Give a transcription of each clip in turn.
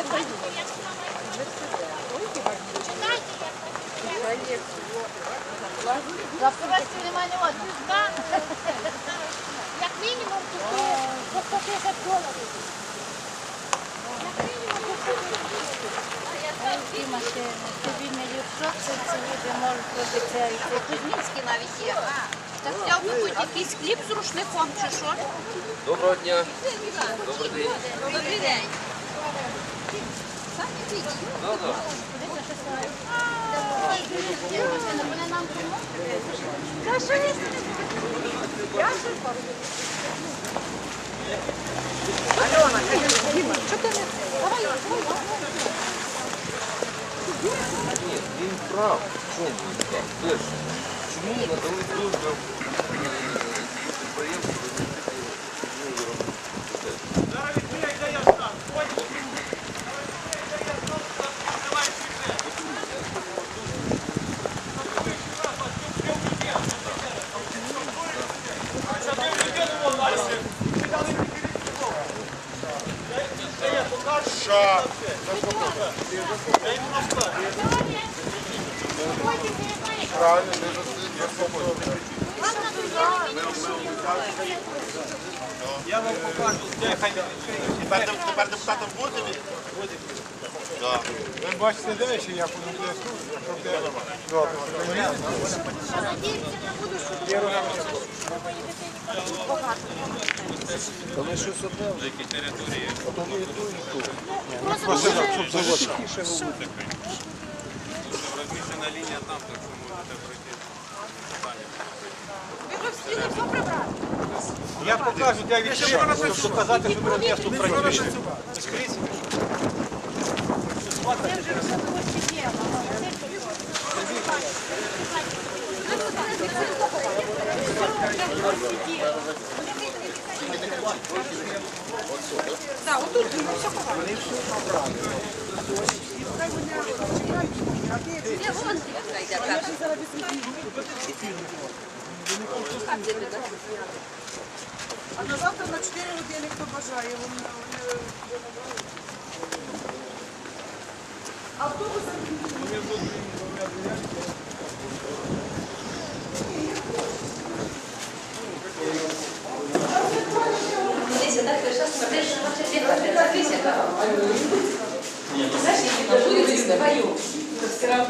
Одного. Як мінімум по 150 доларів. Ці машини, це люди можуть тут якийсь хліб з рушником чи що? Доброго дня. Добрий день. Да. Вони нам допоможуть. Ні, він прав. Чому він прав? Чому надали дозвіл Я вам покажу, Тепер, депутатом будете? Так. ви бачите де ще я буду буде якщо добре. Та ми щось одне вже. Які території? А то і ту, і ту. Щоб завод. Розміщена лінія там, так що можете пройти. Я покажу, де відкрито, щоб показати, що ви теж тут працюєте. Скрізь. А на завтра на 4 години хто бажає. Вони, вони... Автобус Дивіться, так, ти зараз смотриш, що хочеш бігати, запися. Знаєш, які дуже люди співаю, то все.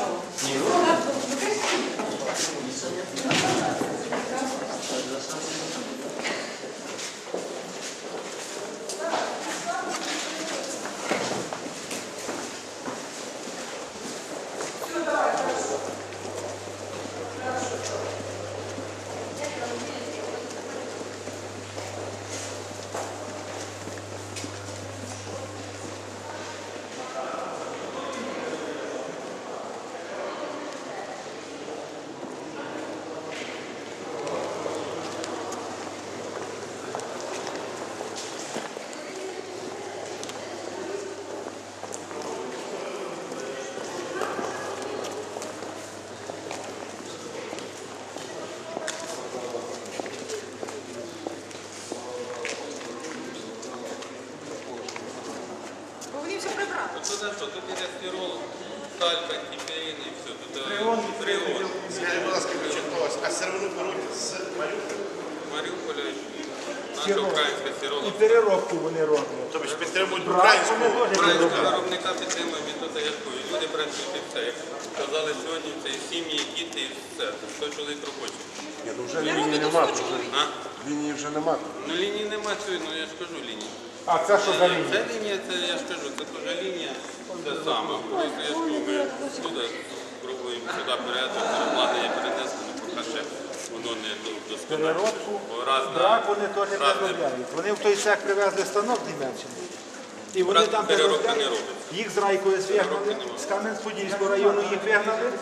Бо вони все прибрали. Тут що, тут іде стирол, талька, кіпеїн і все. Тут Фреон. фреон. Скажіть, будь ласка, чи хтось, а сировину беруть з Маріуполя? Маріуполя, наша українська сирола. І переробку вони роблять. Тобто підтримують українську мову. Українського виробника підтримує від тут яскою. Люди працюють і все. Як казали сьогодні, це і сім'ї, і діти, і все. Хто чоловік робочий. Ні, ну вже лінії нема. Вже. А? Лінії вже нема. Ну лінії нема цієї, ну я ж кажу лінії. А це що за Це лінія? лінія, це я ж кажу, це теж лінія, це саме. Просто я ж кажу, ми сюди пробуємо сюди перейти, перекладення перенести, ну поки ще воно не до- досконало. Переробку, брак вони теж не розробляють. Вони в той цех привезли станок Німеччини. І вони там переробляють. Їх з Райкою вигнали, з Кам'янець-Подільського району їх вигнали.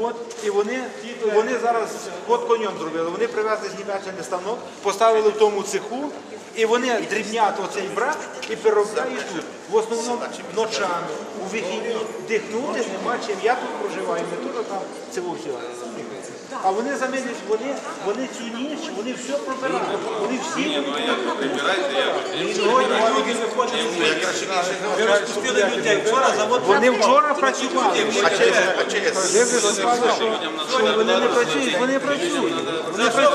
От, і вони, вони зараз от конем зробили. Вони привезли з Німеччини станок, поставили в тому цеху, і вони дрібнять оцей брак і переробляють тут. В основному ночами, у вихідні дихнути нема чим. Я тут проживаю, ми теж там це все. А вони замінять, вони, вони цю ніч, вони все пробирають. Вони всі Ні, ну прибираєте. Сьогодні люди він виходить з них. Ви розпустили людей. Вчора завод Вони вчора працювали. А через, Ви виступали, що, вони не працюють, вони працюють. За що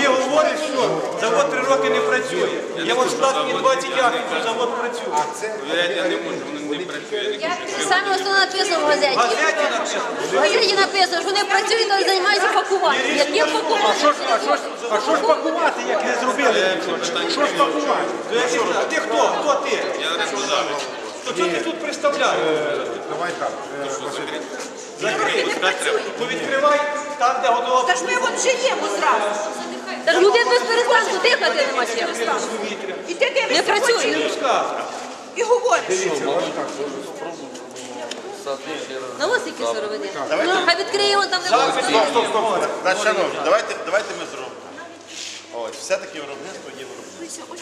ти говориш, що завод три роки не працює? Я от склад мені 20 акцій, що завод працює. Я не можу, вони не працюють. Саме основне написано в В газеті. газеті. В газеті написано, що вони працюють, А що ж, а що ж, а що ж пакувати, як не зробили? Що ж пакувати? То я кажу, А ти хто? Хто ти? Я рекламодавець. То чого ти тут представляєш? Давай так. Закрий. Повідкривай там, де готова Та ж ми от живемо зразу. Та ж людей без перестанку дихати нема чим. І ти Не дивишся в працює. очі і говориш. На ось які сировини. Ну, хай відкриє он там, Запит стоп, стоп, стоп. Значить, шановні, давайте, давайте ми зробимо. Ось, все-таки виробництво є виробництво.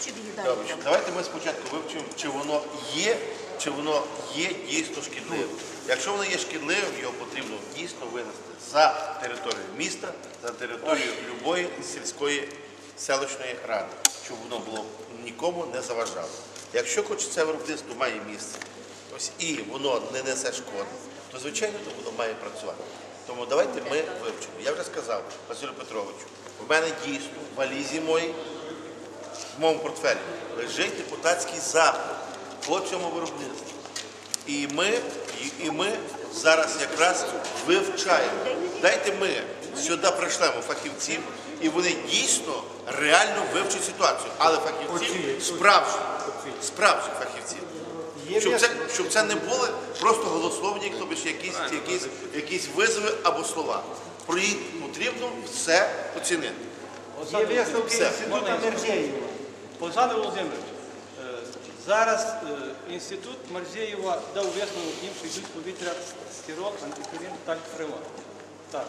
Давайте ми спочатку вивчимо, чи воно є, чи воно є дійсно шкідливим. Якщо воно є шкідливим, його потрібно дійсно винести за територію міста, за територію любої сільської селищної ради, щоб воно було нікому не заважало. Якщо хоч це виробництво має місце, ось і воно не несе шкоди, то звичайно то воно має працювати. Тому давайте ми вивчимо. Я вже сказав Василю Петровичу, в мене дійсно в валізі моїй в моєму портфелі лежить депутатський запит по цьому виробництву. І ми, і, і ми зараз якраз вивчаємо. Дайте ми сюди прийшлемо фахівців, і вони дійсно реально вивчать ситуацію. Але фахівців справжні, справжні фахівці. Щоб це, щоб це не були просто голословні, хто більше якісь, якісь, якісь визови або слова. Про їх потрібно все оцінити. Є виставки Все. інституту Мерзєєва. Олександр Володимирович, е, зараз е, інститут Марзєєва дав висновок їм, що йдуть повітря стірок, антиферин, так фреон. Так.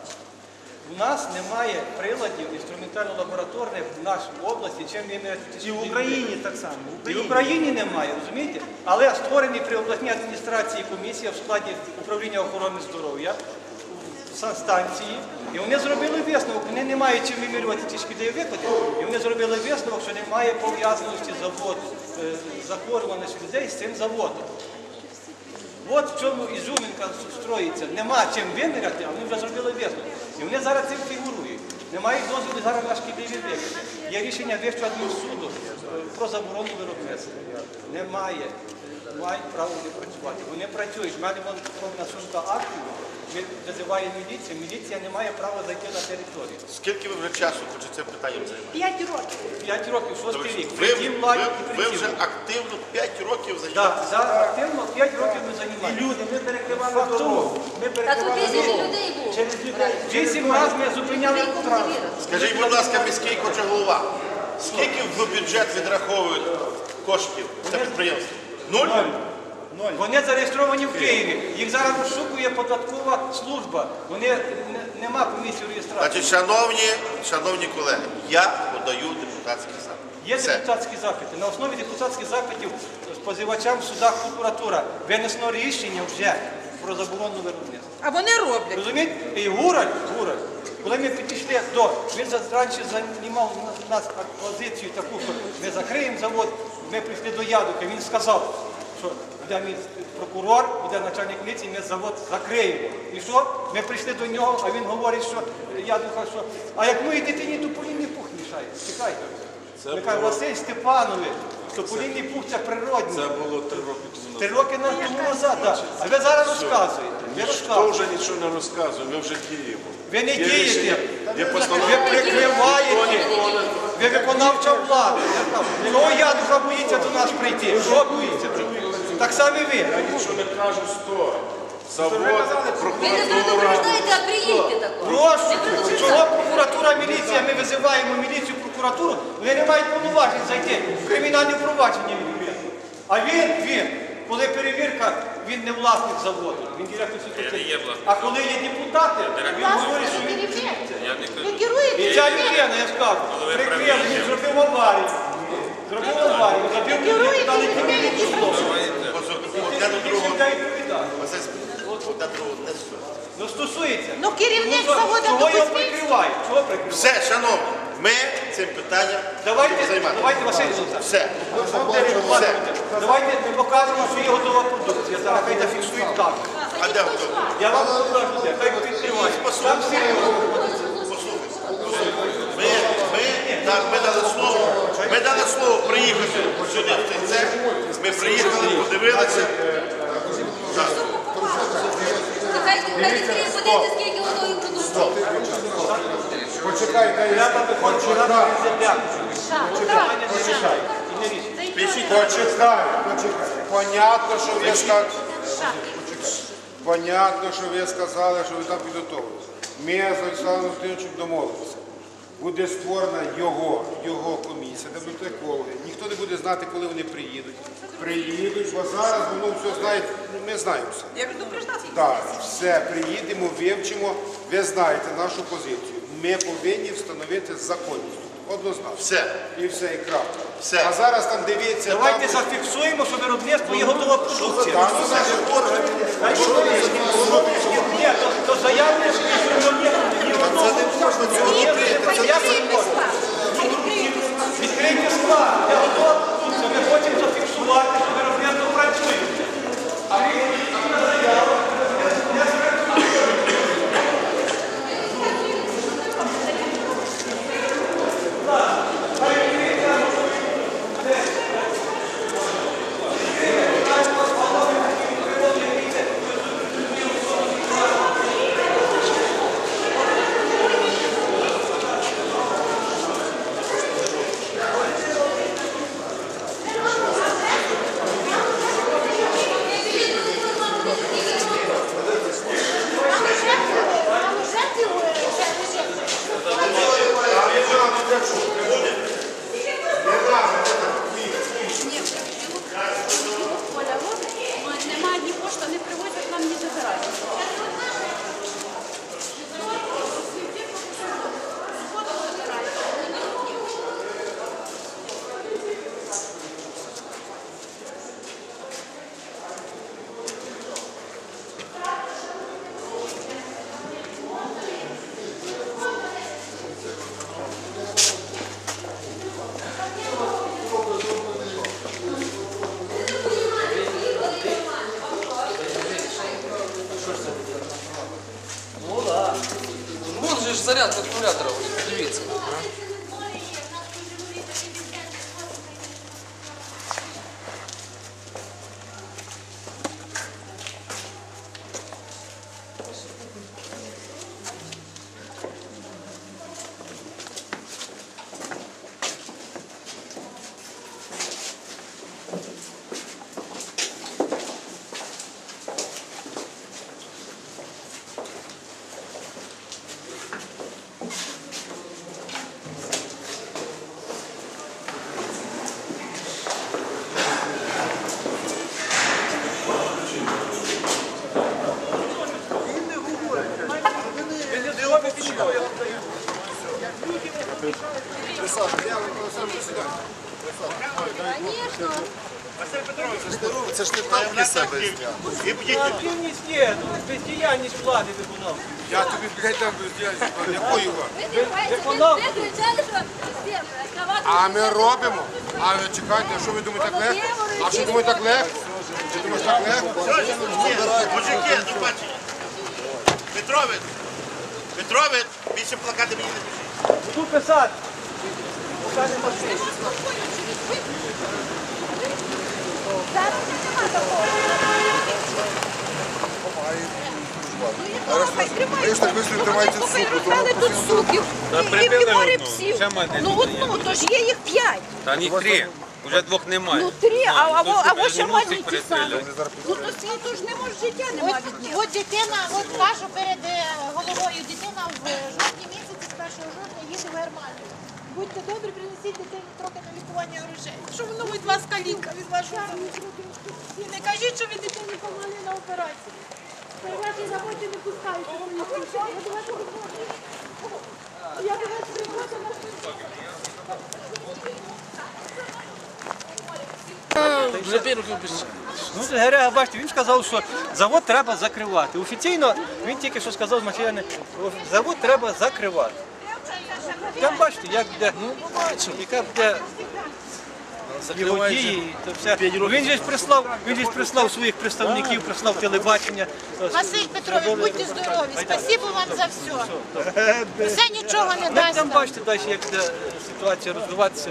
У нас немає приладів інструментально-лабораторних в нашій області, чим ми І в Україні так само. в І в Україні. Немає, розумієте? Але створені при обласній адміністрації комісія в складі управління охорони здоров'я в санстанції, і вони зробили висновок. Вони не мають чим вимірювати ті шкідливі виклади, і вони зробили висновок, що немає пов'язаності заводу, е, захворюваності людей з цим заводом. От в чому ізюмінка строїться. Нема чим виміряти, а вони вже зробили висновок. І вони зараз цим фігурують. Не мають дозволу зараз на шкідливі. Є рішення Вищого е, про заборону виробництва. Немає. Мають право не працювати. Вони працюють. В мене вон на сумка актів, він визиває міліція. Міліція не має права зайти на територію. Скільки ви вже часу хоч цим питанням займаєтесь? П'ять років. П'ять років, шостий рік. Ви, ви, ви вже активно 5 років Да, займаєтеся. зараз активно 5 років ми І люди, ми перекривали дорогу. Ми перекривали дорогу. людей було. Через людей. Вісім разів ми зупиняли транспорт. Скажіть, будь ласка, міський хоче голова, скільки в бюджет відраховують коштів це підприємство? Нуль? Вони зареєстровані в Києві. Їх зараз розшукує податкова служба. Вони нема комісії реєстрації. Значить, шановні, шановні колеги, я подаю депутатський запит. Є Все. депутатські запити. На основі депутатських запитів з позивачам в судах прокуратура винесено рішення вже про заборону виробництва. А вони роблять. Розумієте? І Гураль, Гураль, коли ми підійшли до, він раніше займав нас позицію таку, що ми закриємо завод, ми прийшли до Ядука, він сказав, що буде мій прокурор, буде начальник міліції, ми завод закриємо. І що? Ми прийшли до нього, а він говорить, що Ядука, що, а як моїй дитині тополінний пух мішає, чекайте. Ми кажемо, Василь Степанович, тополінний пух це природний. Це було три роки тому Три роки на- тому назад, так. А ви зараз розказуєте. Ви Хто вже нічого не розказує, ми вже діємо. Ви не дієте. Ви прикриваєте. Ви виконавча влада. Чого ядуха боїться до нас прийти? Що боїться? Так само і ви. Я нічого не кажу, сто. Завод, Ви не прокуратура. предупреждаєте, а приїдьте тако. Прошу, чого прокуратура, міліція, ми визиваємо міліцію, прокуратуру, вони не мають повноважень зайти в кримінальне провадження. А він, він, коли перевірка, він не власник заводу, він директор Я не є сільського. А коли є депутати, він говорить, що він Я не кажу. Ви керуєте. І ця людина, я скажу, прикрив, він зробив аварію. Зробив аварію, забив людей, дали кримінальні Одне до другого, Людей відповідає. Василь Степанович, одне до другого не стоїть. Ну стосується. Ну керівник заводу Чого його допустить. прикриває? Чого прикриває? Все, шановні, Ми цим питанням Давайте, будемо займатися. давайте, Василь Олександрович, Все. перекладайте. Давайте ми покажемо, що є готова продукція. Зараз хай зафіксують так. А де готові? Я вам покажу, де, хай відкривають. Там всі Ми, ми, так, ми дали слово, ми дали слово приїхати сюди, в цей цех. Ми приїхали, подивилися. Хай хай подивіться, скільки готові продуктів. Почекайте. Почекай, почекай. Понятно, що ви сказали. Понятно, що ви сказали, що ви там підготовилися. Ми з Олександром Володимировичем домовилися. Буде створена його, його комісія, де будуть екологи. Ніхто не буде знати, коли вони приїдуть. Приїдуть, бо зараз воно все знає, ми знаємо все. Я. Так, все, приїдемо, вивчимо. Ви знаєте нашу позицію. Ми повинні встановити законність. Однозначно. Все. І все, і крапка. Все. А зараз там дивіться. Давайте там... зафіксуємо, що виробництво є готова продукція. Там органи. Лишні, що лишні? Ні, то, то заявлення, що виробництво Відкрийте шкла, я продукція. Ми хочемо зафіксувати, Це ж не тапки себе зняти. Активність є, ну, бездіяльність влади виконавців. Я тобі, блядь, там бездіяльність, якої вам? Виконавці. А ми робимо. А ви чекайте, а що ви думаєте так легко? А що думаєте так легко? Чи думаєш так легко? Мужики, до бачення. Петрович, Петрович, більше плакати мені не пишіть. Буду писати. Ви ж так вийшли, тримаєте суп, то тут суків Та і, і, прибили і море одну, псів. ще Ну одну, то ж є їх п'ять. Та ні три, вже двох немає. Ну три, а або, тут або вже ще не мусить ті самі. Ну то світу ж не може життя нема від них. От дитина, от кажу перед е, головою, дитина в жовтні місяці з 1 жовтня їде в Германію. Будьте добрі, принесіть дитині трохи на лікування грошей. Що воно від вас каліка, від вашого І не кажіть, що ви дитині помогли на операцію. Переважні заводі не пускають. Я до вас приходжу на Ну, Герега, бачите, він сказав, що завод треба закривати. Офіційно він тільки що сказав з завод треба закривати. Там бачите, як буде, яка де. його дії, то все. Він же ж прислав, він же ж прислав своїх представників, прислав телебачення. Василь Петрович, будьте здорові. Спасибо вам за все. Все нічого не Ну, дасть. там нам. бачите далі, як ситуація розвиватися.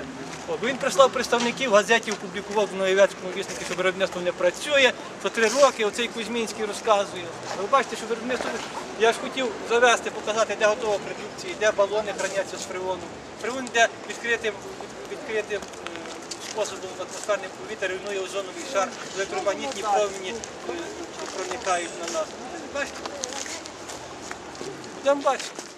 От, Він прислав представників, газеті опублікував в Новоявському віснику, що виробництво не працює. За три роки оцей Кузьмінський розказує. Ви бачите, що виробництво. Я ж хотів завести, показати, де готова продукція, де балони храняться з фреоном. Фреон йде відкритим, відкритим е, способом атмосферне повітря, руйнує озоновий шар, електромагнітні промені е, проникають на нас. Бачите? Там бачите.